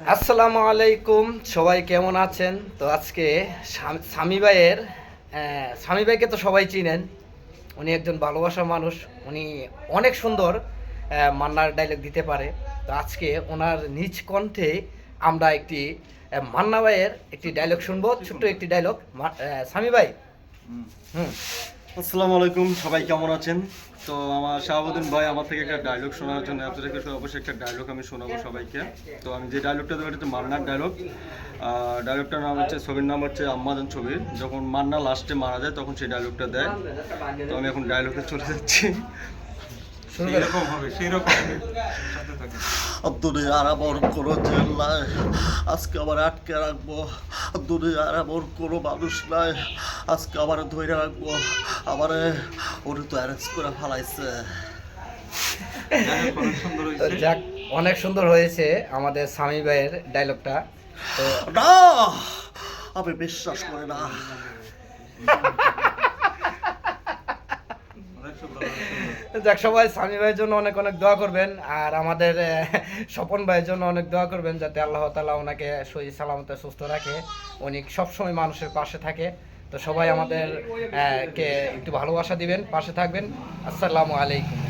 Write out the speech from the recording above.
আসসালামু আলাইকুম সবাই কেমন আছেন? তো আজকে স্বামী- ভাইয়ের স্বামী ভাইকে তো সবাই চিনেন। উনি একজন ভালোবাসার মানুষ উনি অনেক সুন্দর মান্নার ডায়লগ দিতে পারে। তো আজকে ওনার নিজ কণ্ঠে আমরা একটি মান্না ভাইয়ের একটি ডায়লগ শুনব ছোট্ট একটি ডায়লগ স্বামী ভাই। হুম। আসসালামু আলাইকুম সবাই কেমন আছেন? তো আমার শাহাবুদ্দিন ভাই আমার থেকে একটা ডায়লগ শোনার জন্য থেকে অবশ্যই একটা ডায়লগ আমি শোনাবো সবাইকে। তো আমি যে ডায়লগটা দেবো এটা হচ্ছে মান্নার ডায়লগ ডায়লগটার নাম হচ্ছে ছবির নাম হচ্ছে আম্মাদান ছবির যখন মান্না লাস্টে মারা যায় তখন সেই ডায়লগটা দেয়। তো আমি এখন ডায়লগে চলে যাচ্ছি। সেরকম হবে সেরকম হবে। সাথে দুনিয়ার আমার কোনো জেল নাই। আজকে আবার আটকে রাখব। দুনিয়ার আমার কোনো মানুষ নাই। আজকে আবার ধরে রাখব। আমারে ওরে তো অ্যারেঞ্জ করে ফেলাইছে। যাই হোক, অনেক সুন্দর হয়েছে। যাক অনেক সুন্দর হয়েছে আমাদের স্বামী ভাইয়ের ডায়লগটা তো না আমি বিশ্বাস করি না। যাক সবাই স্বামী ভাইয়ের জন্য অনেক অনেক দোয়া করবেন আর আমাদের স্বপন ভাইয়ের জন্য অনেক দোয়া করবেন যাতে আল্লাহ তালা ওনাকে সহি সালামতে সুস্থ রাখে। উনি সবসময় মানুষের পাশে থাকে। তো সবাই আমাদের আহ, কে একটু ভালোবাসা দিবেন পাশে থাকবেন। আসসালামু আলাইকুম।